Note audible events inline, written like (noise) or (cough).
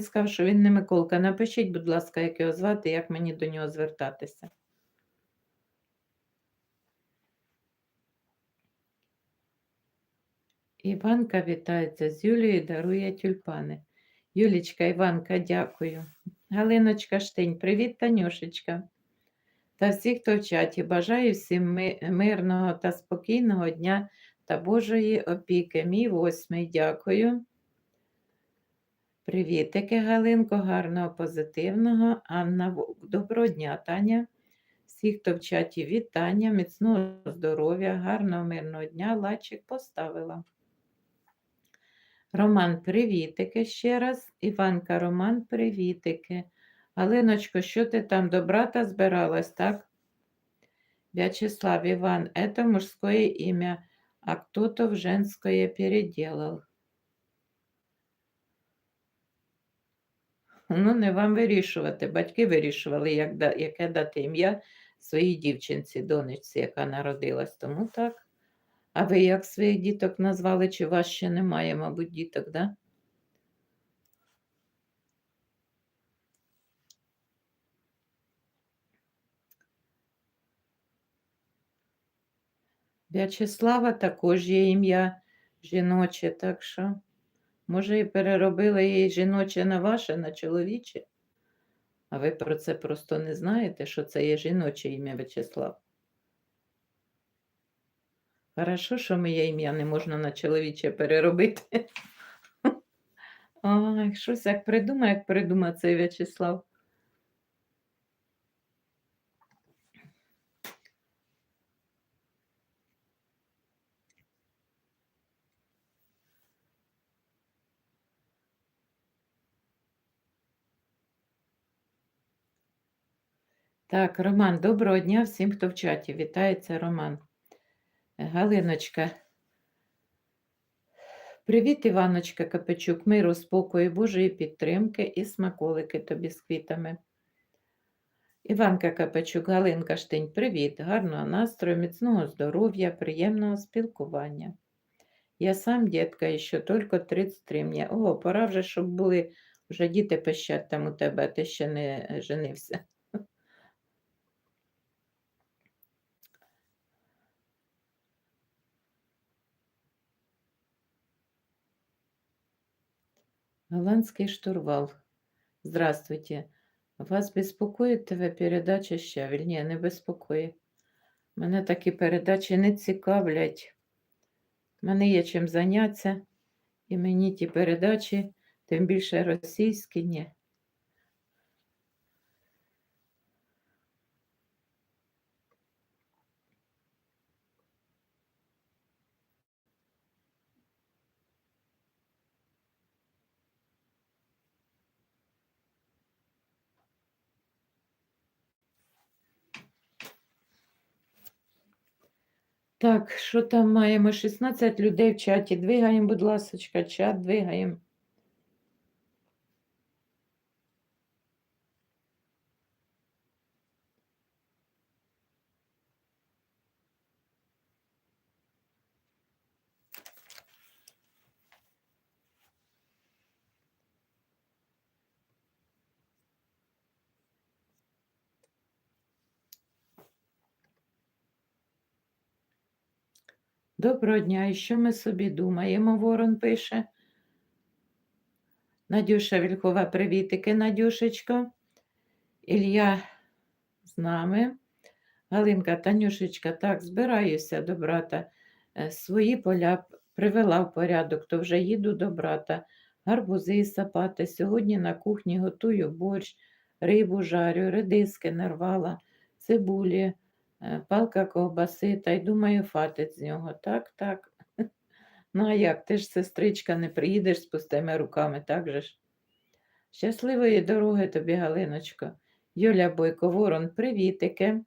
сказав, що він не Миколка. Напишіть, будь ласка, як його звати, як мені до нього звертатися. Іванка вітається з Юлією дарує тюльпани. Юлічка, Іванка, дякую. Галиночка Штень, привіт, Танюшечка. Та всіх, хто в чаті. Бажаю всім мирного та спокійного дня та Божої опіки. Мій восьмий, дякую. Привітики, Галинко, гарного, позитивного. Анна, Вовк, доброго дня, Таня. Всіх, хто в чаті, вітання, міцного здоров'я, гарного, мирного дня. Лайчик поставила. Роман, привітики ще раз. Іванка, Роман, привітики. Галиночко, що ти там до брата збиралась, так? Вячеслав, Иван, это мужское имя, а кто-то в женское переделал. Ну, не вам вирішувати. Батьки вирішували, як яке дати ім'я своїй дівчинці, донечці, яка народилась. Тому так. А ви як своїх діток назвали, чи вас ще немає, мабуть, діток, да? В'ячеслава також є ім'я жіноче, так що, може, і переробили її жіноче на ваше, на чоловіче. А ви про це просто не знаєте, що це є жіноче ім'я В'ячеслав. Хорошо, що моє ім'я не можна на чоловіче переробити. (laughs) Ой, щось як придумає, як придумає цей В'ячеслав. Так, Роман, доброго дня всім, хто в чаті. Вітається Роман. Е, Галиночка. Привіт, Іваночка Капечук, миру, спокою, Божої підтримки і смаколики тобі з квітами. Іванка Капечук, Галинка Штинь, привіт, гарного настрою, міцного здоров'я, приємного спілкування. Я сам, дітка, і що тільки 33 мені. О, пора вже, щоб були вже діти пищать там у тебе, ти ще не е, женився. Голландский штурвал. Здравствуйте. Вас беспокоїть ТВ-передача «Щавель»? Ні, не безпокоїть. Мене такі передачі не цікавлять. Мене є чим зайнятися, і мені ті передачі, тим більше російські, ні. Так, що там маємо? 16 людей в чаті. Двигаємо, будь ласка, чат двигаємо. Доброго дня, і що ми собі думаємо? Ворон пише. Надюша Вільхова, привітики, Надюшечко. Ілля з нами. Галинка, Танюшечка, так, збираюся до брата. Е, Свої поля привела в порядок, то вже їду до брата. Гарбузи сапати. Сьогодні на кухні готую борщ, рибу жарю, редиски нарвала, цибулі, палка ковбаси, та й думаю, фатить з нього. Так, так. Ну, а як? Ти ж, сестричка, не приїдеш з пустими руками, так же ж? Щасливої дороги тобі, Галиночко. Юля Бойко, Ворон, привітики.